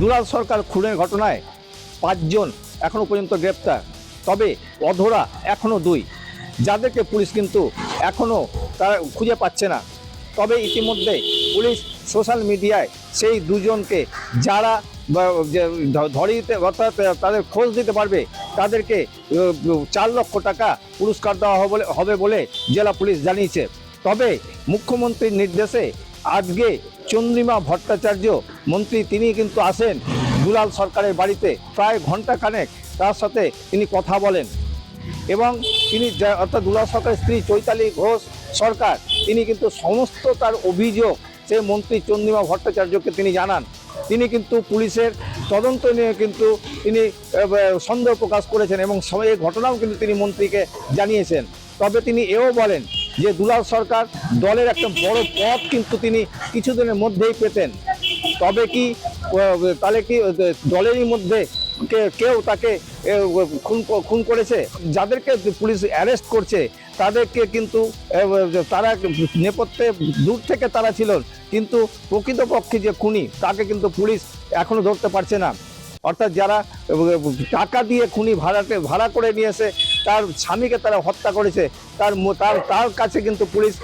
দুলাল সরকার খুনের ঘটনায় পাঁচজন এখনও পর্যন্ত গ্রেপ্তার, তবে অধরা এখনও দুই। যাদেরকে পুলিশ কিন্তু এখনও তারা খুঁজে পাচ্ছে না। তবে ইতিমধ্যে পুলিশ সোশ্যাল মিডিয়ায় সেই দুজনকে যারা ধরে দিতে অর্থাৎ তাদের খোঁজ দিতে পারবে, তাদেরকে চার লক্ষ টাকা পুরস্কার দেওয়া হবে বলে জেলা পুলিশ জানিয়েছে। তবে মুখ্যমন্ত্রীর নির্দেশে আজকে চন্দ্রিমা ভট্টাচার্য মন্ত্রী, তিনি কিন্তু আসেন দুলাল সরকারের বাড়িতে প্রায় ঘণ্টা খানেক। তার সাথে তিনি কথা বলেন। এবং তিনি অর্থাৎ দুলাল সরকারের স্ত্রী চৈতালি ঘোষ সরকার, তিনি কিন্তু সমস্ত তার অভিযোগ সে মন্ত্রী চন্দ্রিমা ভট্টাচার্যকে তিনি জানান। তিনি কিন্তু পুলিশের তদন্ত নিয়ে কিন্তু তিনি সন্দেহ প্রকাশ করেছেন এবং এই ঘটনাও কিন্তু তিনি মন্ত্রীকে জানিয়েছেন। তবে তিনি এও বলেন যে দুলাল সরকার দলের একটা বড় পথ কিন্তু তিনি কিছুদিনের মধ্যেই পেতেন। তবে কি তাহলে কি দলেরই মধ্যে কেউ তাকে খুন খুন করেছে? যাদেরকে পুলিশ অ্যারেস্ট করছে তাদেরকে কিন্তু তারা নেপথ্যে দূর থেকে তারা ছিল কিন্তু প্রকৃতপক্ষে যে খুনি তাকে কিন্তু পুলিশ এখনও ধরতে পারছে না। অর্থাৎ যারা, টাকা দিয়ে খুনি ভাড়াতে, ভাড়া করে নিয়ে এসে তার স্বামীকে তারা হত্যা করেছে, তার তার তার কাছে কিন্তু পুলিশ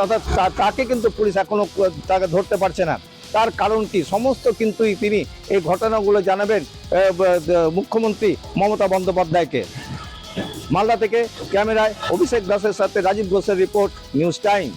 অর্থাৎ তাকে কিন্তু পুলিশ এখনও তাকে ধরতে পারছে না। তার কারণ কি? সমস্ত কিন্তু তিনি এই ঘটনাগুলো জানাবেন মুখ্যমন্ত্রী মমতা বন্দ্যোপাধ্যায়কে। মালদা থেকে ক্যামেরায় অভিষেক দাসের সাথে রাজীব ঘোষের রিপোর্ট, নিউজ টাইম।